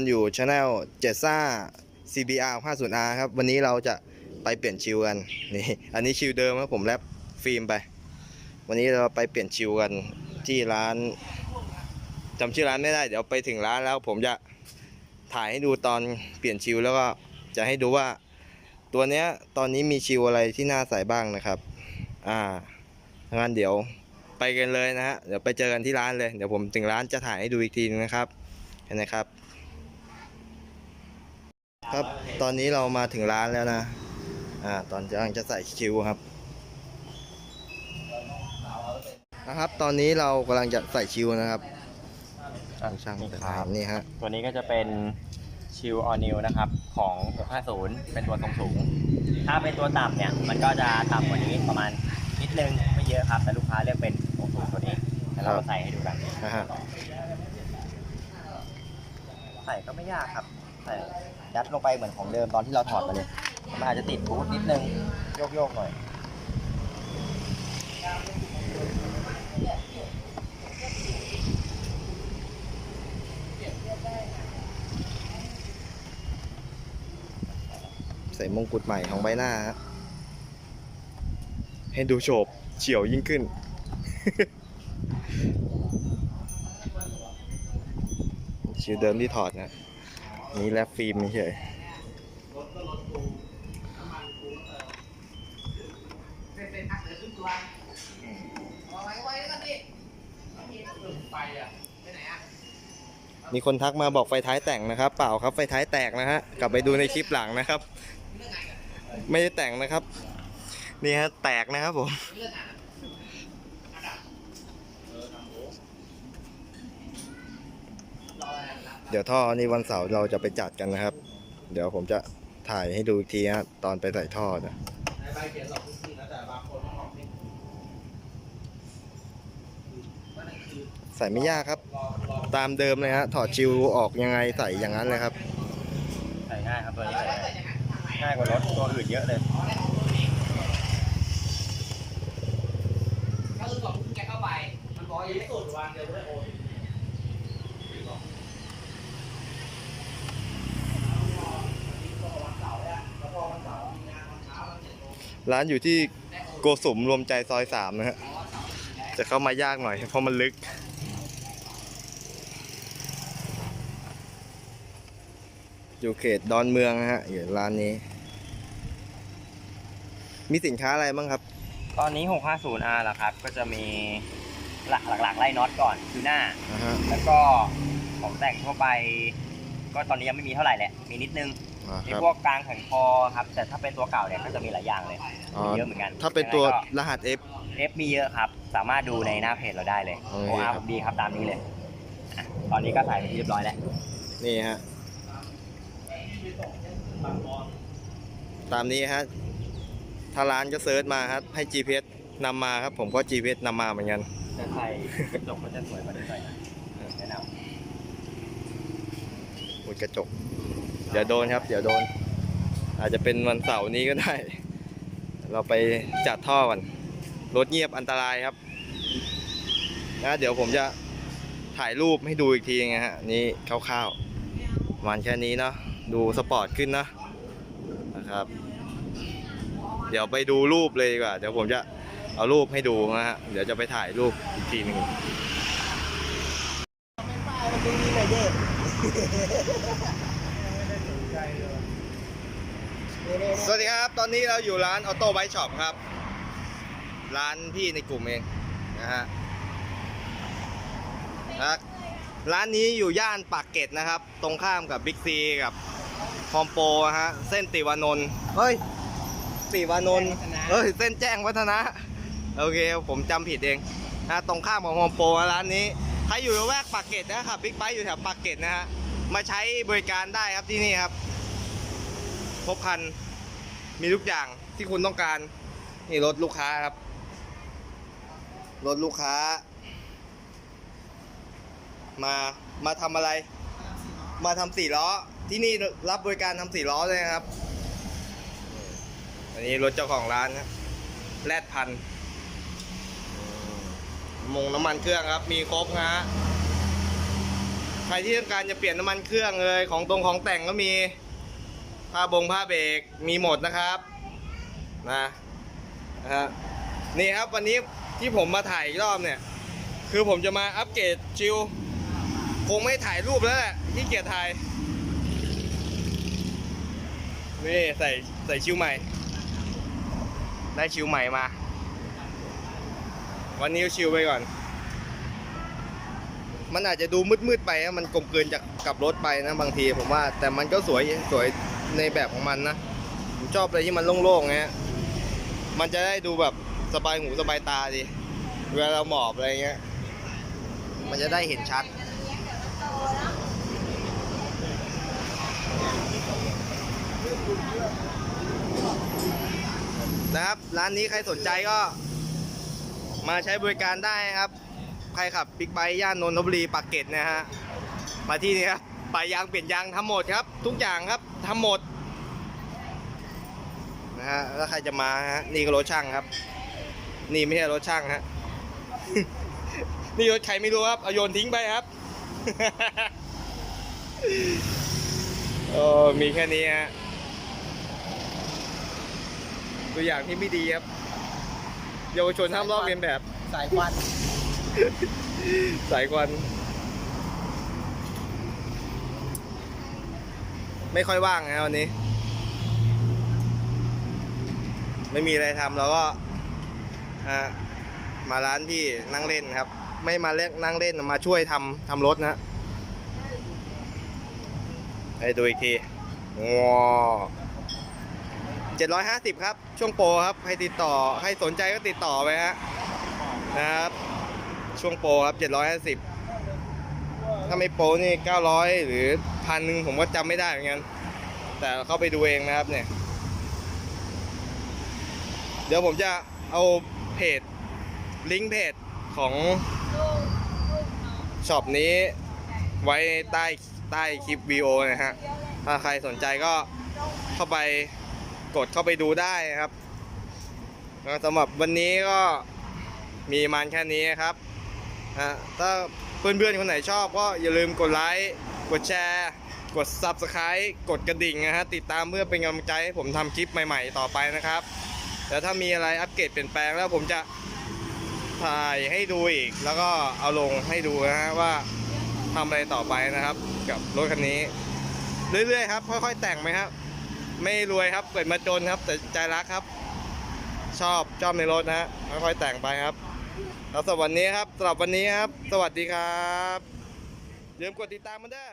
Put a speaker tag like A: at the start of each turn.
A: คนอยู่ช anel เจซ่า CBR 50R ครับ วันนี้เราจะไปเปลี่ยนชิวกันนี่อันนี้ชิวเดิมครับผมแรปฟิล์มไป วันนี้เราไปเปลี่ยนชิวกันที่ร้านจำชื่อร้านไม่ได้ เดี๋ยวไปถึงร้านแล้วผมจะถ่ายให้ดูตอนเปลี่ยนชิวแล้วก็จะให้ดูว่าตัวเนี้ยตอนนี้มีชิวอะไรที่น่าใส่บ้างนะครับ อ่างั้นเดี๋ยวไปกันเลยนะฮะ เดี๋ยวไปเจอกันที่ร้านเลย เดี๋ยวผมถึงร้านจะถ่ายให้ดูอีกทีนึงนะครับเห็นไหมครับ ครับ ตอนนี้เรามาถึงร้านแล้วนะ อ่า ตอนกำลังจะใส่คิวครับ นะครับ ตอนนี้เรากำลังจะใส่คิวนะครับ ช่างแต่ถามนี่ฮะ
B: ตัวนี้ก็จะเป็นชิลออนิวนะครับ ของ 650 เป็นตัวทรงสูง ถ้าเป็นตัวต่ำเนี่ย มันก็จะต่ำกว่านี้ประมาณนิดนึงไม่เยอะครับ แต่ลูกค้าเลือกเป็นทรงสูงตัวนี้แล้วเรา
A: ครับ
B: ใส่ให้ดูกัน
A: นะฮะ
B: ใส่ก็ไม่ยากครับ ใส่ยัดลงไปเหมือนของเดิมตอนที่เราถอดมาเลย มันอาจจะติดบูทนิดนึงโยกโยกๆหน่อย
A: ใส่มงกุฎใหม่ของใบหน้าฮะให้ดูโฉบเฉียวยิ่งขึ้น ชิวเดิมที่ถอดนะ นี่แลบฟิล์มเฉยมีคนทักมาบอกไฟท้ายแต่งนะครับ เปล่าครับไฟท้ายแตกนะฮะกลับไปดูในคลิปหลังนะครับ ไม่ได้แต่งนะครับ นี่ฮะแตกนะครับผม เดี๋ยวท่อนี่วันเสาร์เราจะไปจัดกันนะครับ เดี๋ยวผมจะถ่ายให้ดูอีกทีฮะตอนไปใส่ท่อนะใส่ไม่ยากครับ ตามเดิมเลยฮะถอดชิวออกยังไงใส่อย่างนั้นเลยครับ
B: ใส่ง่ายครับตัวนี้ใส่ง่ายง่ายกว่ารถตัวอื่นเยอะเลย
C: ก็คือก่อนคุณแกเข้าไปมันบอกยังไม่สุดวันเดียวด้วยโอน
A: ร้านอยู่ที่โกสุมรวมใจซอยสามนะฮะจะเข้ามายากหน่อยเพราะมันลึก อยู่เขตดอนเมืองนะฮะอยู่ร้านนี้ มีสินค้าอะไรบ้างครับ
B: ตอนนี้ 650R ล่ะครับ ก็จะมีหลักหลักๆไล่น็อตก่อนคือหน้า
A: นะฮะ
B: แล้วก็ของแต่งทั่วไป ก็ตอนนี้ยังไม่มีเท่าไหร่แหละ มีนิดนึง
A: อ่า
B: มี
A: ครับ
B: พวกกลางแข่งคอครับ แต่ถ้าเป็นตัวเก่าเนี่ยก็จะมีหลายอย่างเลย
A: อ๋อ
B: มีเยอะเหมือนกัน
A: ถ้าเป็นตัว
B: ยังไงก็
A: รหัส F
B: F มีเยอะครับ สามารถดูในหน้าเพจเราได้เลย
A: โอเค
B: OR
A: ครับ
B: ดีครับตามนี้เลยอะตอนนี้ก็ใส่ไปนที่เรียบร้อยแล้ว
A: นี่ฮะ ตามนี้ฮะถ้าร้านก็เซิร์ชมาครับให้ GPS นำมาครับ ผมก็ GPS นำมาเหมือนกัน
B: จะใส่กระจกก็จะสวยกว่านี้หน่อยนะแนะน
A: อุดกระจก เดี๋ยวโดนครับ เดี๋ยวโดน อาจจะเป็นวันเสาร์นี้ก็ได้ เราไปจัดท่อก่อนรถเงียบอันตรายครับนะเดี๋ยวผมจะถ่ายรูปให้ดูอีกทีนะฮะนี่คร่าวๆมันแค่นี้เนาะดูสปอร์ตขึ้นนะนะครับ เดี๋ยวไปดูรูปเลยดีกว่า เดี๋ยวผมจะเอารูปให้ดูนะฮะเดี๋ยวจะไปถ่ายรูปอีกทีหนึ่ง สวัสดีครับ ตอนนี้เราอยู่ร้านออโต้ไบช็อปครับ ร้านพี่ในกลุ่มเองนะฮะร้านนี้อยู่ย่านปากเกร็ดนะครับ ตรงข้ามกับบิ๊กซีกับคอมโปฮะ เส้นติวานนท์เฮ้ย ติวานนท์เฮ้ย เส้นแจ้งวัฒนะ โอเค ผมจำผิดเองนะตรงข้ามของโฮมโปร้านนี้ ใครอยู่แวกปากเกร็ดนะครับบิ๊กไบค์อยู่แถวปากเกร็ดนะฮะ มาใช้บริการได้ครับที่นี่ครับ ครบคัน มีทุกอย่างที่คุณต้องการ นี่รถลูกค้าครับ รถลูกค้า มามาทำอะไร มาทำสี่ล้อ ที่นี่รับบริการทำสี่ล้อเลยนะครับ อันนี้รถเจ้าของร้านครับแรดพันมงน้ำมันเครื่องครับ มีครบนะฮะใครที่ต้องการจะเปลี่ยนน้ำมันเครื่องเลย ของตรงของแต่งก็มี ผ้าบงผ้าเบรกมีหมดนะครับนะนะฮะนี่ครับวันนี้ที่ผมมาถ่ายอีกรอบเนี่ย คือผมจะมาอัปเกรดชิวคงไม่ถ่ายรูปแล้วแหละที่เกียจถ่ายนี่ใส่ใส่ชิวใหม่ ได้ชิวใหม่มา วันนี้ชิวไปก่อน มันอาจจะดูมืดๆไปนะมันกลมเกินจากกับรถไปนะบางทีผมว่าแต่มันก็สวยสวย ในแบบของมันนะผมชอบอะไรที่มันโล่งๆเงี้ยมันจะได้ดูแบบสบายหูสบายตาดีเวลาเราหมอบอะไรเงี้ย มันจะได้เห็นชัด นะครับ ร้านนี้ใครสนใจก็ มาใช้บริการได้ครับ ใครขับบิ๊กไบค์ย่านนนทบุรีปากเกร็ดนะฮะ มาที่นี่ครับ ปะยางเปลี่ยนยางทำหมดครับ ทุกอย่างครับทำหมดนะฮะแล้วใครจะมาฮะนี่ก็รถช่างครับ นี่ไม่ใช่รถช่างฮะนี่รถใครไม่รู้ครับเอาโยนทิ้งไปครับโอ้มีแค่นี้ฮะตัวอย่างที่ไม่ดีครับเยาวชนห้ามลอกเลียนแบบ
B: สายควัน
A: สายควัน ไม่ค่อยว่างนะวันนี้ ไม่มีอะไรทำเราก็มาร้านพี่นั่งเล่นครับ ไม่มาเล่นนั่งเล่นมาช่วยทำทำรถนะให้ดูอีกทีว้าเจ็ดร้อยห้าสิบครับ ช่วงโปรครับให้ติดต่อให้สนใจก็ติดต่อไปฮะนะครับ ช่วงโปรครับ 750 ถ้าไม่โปนี่ 900 หรือพันหนึ่งผมก็จำไม่ได้เหมือนกันแต่เข้าไปดูเองนะครับเนี่ย เดี๋ยวผมจะเอาเพจ ลิงก์เพจของช็อปนี้ไว้ใต้ใต้คลิปวีโอนะฮะ ถ้าใครสนใจก็เข้าไปกดเข้าไปดูได้นะครับแล้วสำหรับวันนี้ก็มีมันแค่นี้ครับ ฮะถ้าเพื่อนๆ คนไหนชอบก็อย่าลืมกดไลค์ กดแชร์ กด Subscribe กดกระดิ่งนะฮะ ติดตามเพื่อเป็นกำลังใจให้ผมทำคลิปใหม่ๆ ต่อไปนะครับ แล้วถ้ามีอะไรอัปเกรดเปลี่ยนแปลงแล้วผมจะถ่ายให้ดูอีก แล้วก็เอาลงให้ดูนะฮะว่าทำอะไรต่อไปนะครับ กับรถคันนี้ เรื่อยๆครับ ค่อยๆแต่งไหมครับ ไม่รวยครับเกิดมาจนครับ แต่ใจรักครับ ชอบชอบในรถนะฮะค่อยๆแต่งไปครับ แล้วสำหรับวันนี้ครับสำหรับวันนี้ครับ สวัสดีครับอย่าลืมกดติดตามมันเด้อ